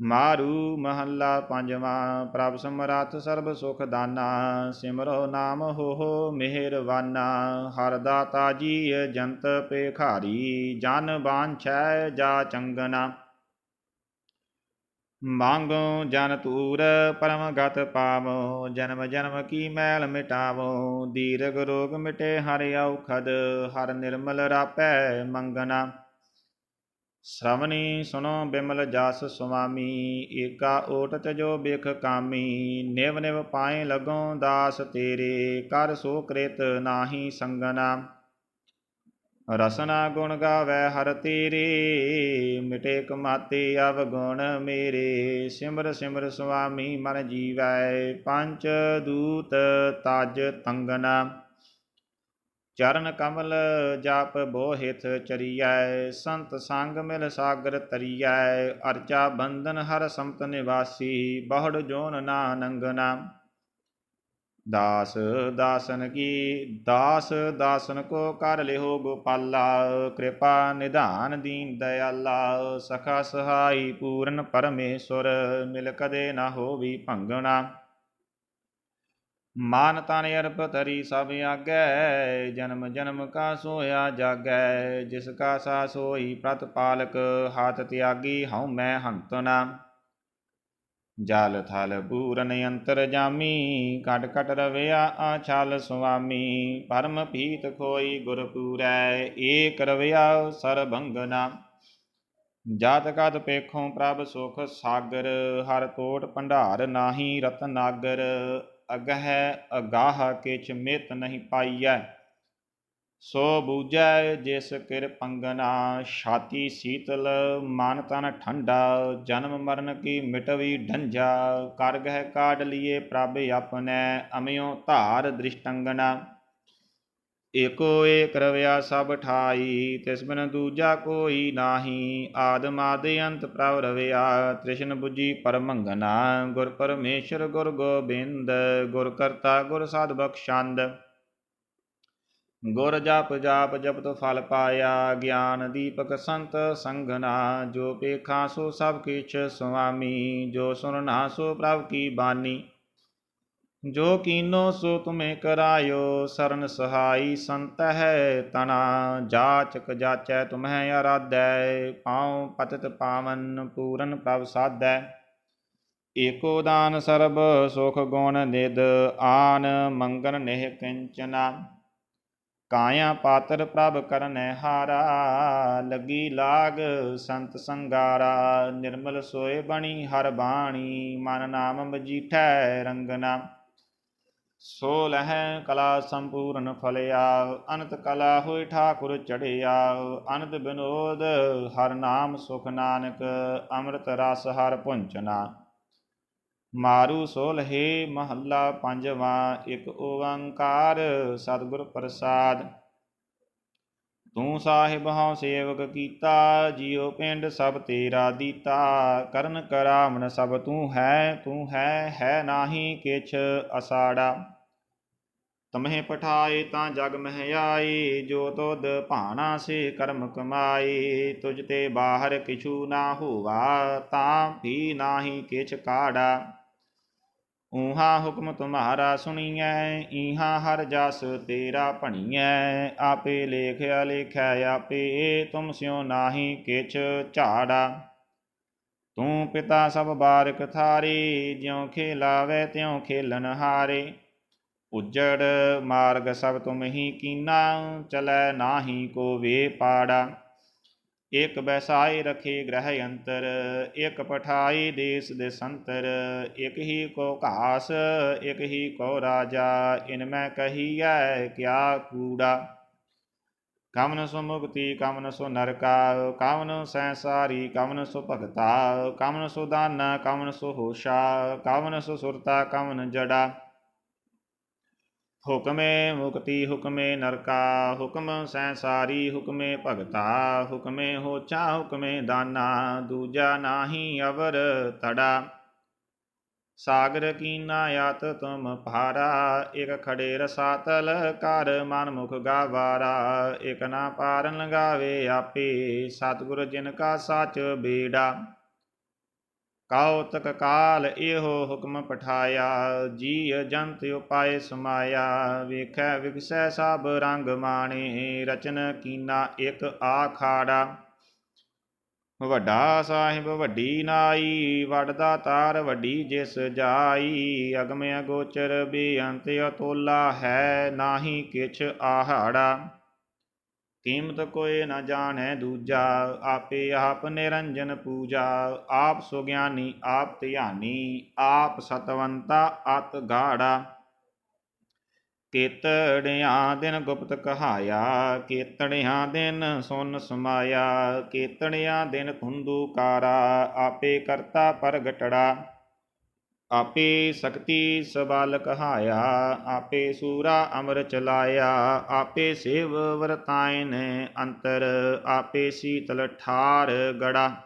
ਮਾਰੂ ਮਹੱਲਾ ਪੰਜਵਾਂ, ਪ੍ਰਭ ਸਮਰੱਥ ਸਰਬ ਸੁਖ ਦਾਨਾ। ਸਿਮਰੋ ਨਾਮ ਹੋ ਮਿਹਰਵਾਨਾ ਹਰ ਦਾਤਾ ਜੀ ਜੰਤ ਪੇਖਾਰੀ, ਜਨ ਬਾਂਛੈ ਜਾ ਚੰਗਨਾ। ਮੰਗੋ ਜਨ ਤੂਰ ਪਰਮ ਗਤ ਪਾਵੋ, ਜਨਮ ਜਨਮ ਕੀ ਮੈਲ ਮਿਟਾਵੋ। ਦੀਰਗ ਰੋਗ ਮਿਟੇ ਹਰ ਔਖਦ, ਹਰ ਨਿਰਮਲ ਰਾਪੈ ਮੰਗਣਾ। ਸ਼੍ਰਵਣੀ ਸੁਨੋ ਬਿਮਲ ਜਸ ਸੁਆਮੀ, ਏਕਾ ਓਟ ਤਜੋ ਬਿਖ ਕਾਮੀ। ਨਿਵ ਨਿਵ ਪਾਏ ਲਗੋ ਦਾਸ ਤੇਰੇ, ਕਰ ਸੋ ਕ੍ਰਿਤ ਨਾਹੀ ਸੰਗਨਾ ਰਸਨਾ ਗੁਣ ਗਾਵੈ ਹਰ ਤੇਰੇ, ਮਿਟੇ ਕਮਾਤੇ ਅਵਗੁਣ ਮੇਰੇ। ਸਿਮਰ ਸਿਮਰ ਸੁਆਮੀ ਮਨ ਜੀਵੈ ਪੰਚ ਦੂਤ ਤਜ ਤੰਗਨਾ। ਚਰਨ ਕਮਲ ਜਾਪ ਬੋਹਿਤ ਚਰੀਐ, ਸੰਤ ਸੰਗ ਮਿਲ ਸਾਗਰ ਤਰੀਐ। ਅਰਚਾ ਬੰਧਨ ਹਰ ਸੰਤ ਨਿਵਾਸੀ, ਬਹੁੜ ਜੋਨ ਨਾ ਨੰਗਨਾ। ਦਾਸ, ਦਾਸਨ ਕੀ, ਦਾਸ, ਦਾਸਨ ਕੋ ਕਰ ਲਿਓ ਗੋਪਾਲਾ, ਕਿਰਪਾ ਨਿਧਾਨ ਦੀਨ ਦਇਆਲਾ, ਸਖਾ ਸਹਾਈ ਪੂਰਨ ਪਰਮੇਸ਼ਰ ਮਿਲ ਕਦੇ ਨਾ ਹੋਵੀ ਭੰਗਣਾ। ਮਾਨ ਤਨ ਅਰਪ ਤਰੀ ਸਭ ਆਗੈ, ਜਨਮ ਜਨਮ ਕਾ ਸੋਇਆ ਜਾਗੈ, ਜਿਸ ਕਾ ਸਾ ਸੋਈ ਪ੍ਰਤਪਾਲਕ, ਹਾਥ ਤਿਆਗੀ ਹਉ ਮੈਂ ਹੰਤਨਾ। ਜਲ ਥਲ ਪੂਰਨ ਅੰਤਰ ਜਾਮੀ ਕਟ ਕਟ ਰਵਿਆ ਆਛਲ ਸੁਆਮੀ। ਪਰਮ ਪੀਤ ਖੋਈ ਗੁਰ ਪੂਰੈ ਏਕ ਰਵਿਆ ਸਰਬੰਗਨਾ ਜਾਤ ਕਤ ਪੇਖੋਂ ਪ੍ਰਭ ਸੁਖ ਸਾਗਰ, ਹਰ ਤੋਟ ਭੰਡਾਰ ਨਾਹੀ ਰਤਨਾਗਰ ਅਗਹਿ ਅਗਾਹ ਕਿਛ ਮਿਤ ਨਹੀਂ ਪਾਈਐ। ਸੋ ਬੂਝੈ ਜਿਸ ਕਿਰ ਪੰਗਨਾ, ਛਾਤੀ ਸੀਤਲ, ਮਨ ਤਨ ਠੰਡਾ, ਜਨਮ ਮਰਨ ਕੀ ਮਿਟਵੀ ਢੰਜਾ, ਕਰ ਗਹਿ ਕਾਢ ਲਿਏ ਪ੍ਰਭ ਆਪਣੈ ਅਮਿਓ ਧਾਰ ਦ੍ਰਿਸ਼ਟੰਗਨਾ। ਏਕੋ ਏਕ ਰਵਿਆ ਸਭ ਠਾਈ, ਤਿਸ ਬਿਨ ਦੂਜਾ ਕੋਈ ਨਾਹੀ ਆਦਿ ਆਦਿ ਅੰਤ ਪ੍ਰਭ ਰਵਿਆ, ਤ੍ਰਿਸ਼ਨ 부ਜੀ ਪਰਮੰਗਨਾ ਗੁਰ ਪਰਮੇਸ਼ਰ ਗੁਰ ਗੋਬਿੰਦ, ਗੁਰ ਕਰਤਾ ਗੁਰ ਸਾਧ ਬਖਸ਼ੰਦ। ਗੁਰ ਜਪ ਜਾਪ ਜਪਤ ਫਲ ਪਾਇਆ, ਗਿਆਨ ਦੀਪਕ ਸੰਤ ਸੰਗਨਾ ਜੋ ਪੇਖਾ ਸੋ ਸਭ ਕਿਛ ਸੁਆਮੀ, ਜੋ ਸੁਨਣਾ ਸੋ ਪ੍ਰਭ ਕੀ ਬਾਨੀ। ਜੋ ਕੀਨੋ ਸੋ ਤੁਮੇ ਕਰਾਇਓ, ਸਰਨ ਸਹਾਈ ਸੰਤ ਹੈ ਤਨਾ। ਜਾਚਕ ਜਾਚੈ ਤੁਮਹਿ ਅਰਾਧੈ, ਪਾਉ ਪਤਿਤ ਪਾਵਨ ਪੂਰਨ ਪ੍ਰਭ ਸਾਧੈ। ਏਕੋ ਦਾਨ ਸਰਬ ਸੁਖ ਗੁਣ ਨਿਦ ਆਨ ਮੰਗਨ ਨਿਹ ਕਿੰਚਨਾ। ਕਾਇਆ ਪਾਤਰ ਪ੍ਰਭ ਕਰਨੈ ਹਾਰਾ, ਲੱਗੀ ਲਾਗ ਸੰਤ ਸੰਗਾਰਾ, ਨਿਰਮਲ ਸੋਏ ਬਣੀ ਹਰ ਬਾਣੀ, ਮਨ ਨਾਮ ਮਜੀਠੈ ਰੰਗਨਾ। ਸੋ ਲਹਿ ਕਲਾ ਸੰਪੂਰਨ ਫਲਿਆ, ਅਨੰਤ ਕਲਾ ਹੋਇ ਠਾਕੁਰ ਚੜਿਆ ਅਨੰਦ ਬਿਨੋਦ ਹਰ ਨਾਮ ਸੁਖ ਨਾਨਕ, ਅੰਮ੍ਰਿਤ ਰਸ ਹਰ ਪੁੰਚਨਾ। ਮਾਰੂ ਸੋਲਹੇ ਮਹੱਲਾ ਪੰਜਵਾਂ, ਇੱਕ ਓੰਕਾਰ ਸਤਿਗੁਰ ਪ੍ਰਸਾਦ। ਤੂੰ ਸਾਹਿਬ ਹਉ ਸੇਵਕ ਕੀਤਾ, ਜੀਉ ਪਿੰਡ ਸਭ ਤੇਰਾ ਦੀਤਾ। ਕਰਨ ਕਰਾਵਣ ਸਭ ਤੂੰ ਹੈ ਤੂੰ ਹੈ ਹੈ ਨਾਹੀ ਕਿਛ ਅਸਾੜਾ। ਤਮਹਿ ਪਠਾਏ ਤਾਂ ਜਗ ਮਹਿ ਆਈ ਜੋ ਤੁਧ ਭਾਣਾ ਸੇ ਕਰਮ ਕਮਾਏ। ਤੁਝ ਤੇ ਬਾਹਰ ਕਿਛੂ ਨਾ ਹੋਵਾ, ਤਾਂ ਵੀ ਨਾਹੀ ਕਿਛ ਕਾੜਾ। ਊਹਾ ਹੁਕਮ ਤੁਮਹਾਰਾ ਸੁਣੀਐ, ਈਹਾ ਹਰ ਜਸ ਤੇਰਾ ਭਣੀਐ। ਆਪੇ ਲੇਖਿਆ ਲੇਖੈ ਆਪੇ ਤੁਮ ਸਿਓ ਨਾਹੀ ਕਿਛ ਝਾੜਾ। ਤੂੰ ਪਿਤਾ ਸਭ ਬਾਰਕ ਥਾਰੀ, ਜਿਉ ਖੇਲਾਵੇ ਤਿਉ ਖੇਲਨ ਹਾਰੇ। ਉਜੜ ਮਾਰਗ ਸਭ ਤੁਮ ਹੀ ਕੀਨਾ, ਚਲੈ ਨਾਹੀ ਕੋ ਵੇ ਪਾੜਾ। ਇਕ ਬੈਸਾਈ ਰਖੇ ਗ੍ਰਹਿ ਅੰਤਰ ਇਕ ਪਠਾਈ ਦੇਸ ਦੇ ਸੰਤਰ ਇਕ ਹੀ ਕੋ ਘਾਸ ਇਕ ਹੀ ਕੋ ਰਾਜਾ, ਇਨ ਮੈਂ ਕਹੀਐ ਕਿਆ ਕੂੜਾ। ਕਮਨ ਸੋ ਮੁਕਤੀ ਕਮਨ ਸੋ ਨਰਕਾ ਕਮਨ ਸੰਸਾਰੀ ਕਮਨ ਸੋ ਭਗਤਾ ਕਮਨ ਸੋ ਦਾਨਾ ਕਮਨ ਸੋ ਹੋਸ਼ਾ ਕਮਨ ਸੋ ਸੁਰਤਾ ਕਮਨ ਜੜਾ। ਹੁਕਮੇ ਮੁਕਤੀ ਹੁਕਮੇ ਨਰਕਾ, ਹੁਕਮ ਸੰਸਾਰੀ ਹੁਕਮੇ ਭਗਤਾ, ਹੁਕਮੇ ਹੋਚਾ, ਹੁਕਮੇ ਦਾਨਾ, ਦੂਜਾ ਨਾਹੀ ਅਵਰ ਤੜਾ ਸਾਗਰ ਕੀਨਾ ਯਾਤ ਤੁਮ ਭਾਰਾ, ਇਕ ਖੜੇ ਰਸਾਤਲ ਕਰ ਮਨ ਮੁਖ ਗਾਵਾਰਾ। ਇਕ ਨਾ ਪਾਰਨ ਲਗਾਵੇ ਆਪੇ, ਸਤਿਗੁਰ ਜਿਨ ਕਾ ਸੱਚ ਬੇੜਾ। ਕਉਤਕ ਕਾਲ ਇਹੋ ਹੁਕਮ ਪਠਾਇਆ ਜੀ ਜੰਤ ਉਪਾਏ ਸਮਾਇਆ, ਵੇਖੈ ਵਿਗਸੈ ਸਭ ਰੰਗ ਮਾਣੇ, ਰਚਨ ਕੀਨਾ ਇਕ ਆਖਾੜਾ। ਵੱਡਾ ਸਾਹਿਬ ਵੱਡੀ ਨਾਈ ਵੜਦਾ ਤਾਰ ਵੱਡੀ ਜਿਸ ਜਾਈ ਅਗਮ ਅਗੋਚਰ ਬੇਅੰਤ ਅਤੋਲਾ ਹੈ, ਨਾਹੀ ਕਿਛ ਆਹਾੜਾ। ਕੀਮਤ ਕੋਏ ਨ ਜਾਣੈ ਦੂਜਾ, ਆਪੇ ਆਪ ਨਿਰੰਜਨ ਪੂਜਾ। ਆਪ ਸੁਗਿਆਨੀ, ਆਪ ਧਿਆਨੀ, ਆਪ ਸਤਵੰਤਾ, ਅਤ ਗਾੜਾ। ਕੇਤੜਿਆਂ ਦਿਨ ਗੁਪਤ ਕਹਾਇਆ, ਕੇਤੜਿਆਂ ਦਿਨ ਸੁਨ ਸਮਾਇਆ। ਕੇਤੜਿਆਂ ਦਿਨ ਧੁੰਦੂਕਾਰਾ ਆਪੇ ਕਰਤਾ ਪ੍ਰਗਟੜਾ। ਆਪੇ ਸਕਤੀ ਸਬਲ ਕਹਾਇਆ ਆਪੇ ਸੂਰਾ ਅਮਰ ਚਲਾਇਆ, ਆਪੇ ਸੇਵ ਵਰਤਾਇਨ ਅੰਤਰ, ਆਪੇ ਸੀਤਲ ਠਾਰ ਗੜਾ।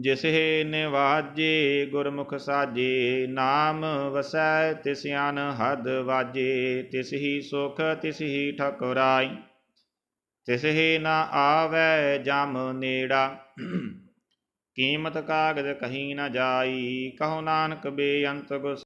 ਜਿਸਹਿ ਨਿਵਾਜੇ ਗੁਰਮੁਖ ਸਾਜੇ, ਨਾਮ ਵਸੈ ਤਿਸ ਅਨ ਹਦ ਵਾਜੇ, ਤਿਸ ਹੀ ਸੁਖ, ਤਿਸ ਹੀ ਠਕੁਰਾਈ। ਤਿਸ ਹੀ ਨਾ ਆਵੈ ਜਮ ਨੇੜਾ। ਕੀਮਤ ਕਾਗਦ ਕਹੀ ਨਾ ਜਾਈ। ਕਹੋ ਨਾਨਕ ਬੇਅੰਤ ਗੁਰ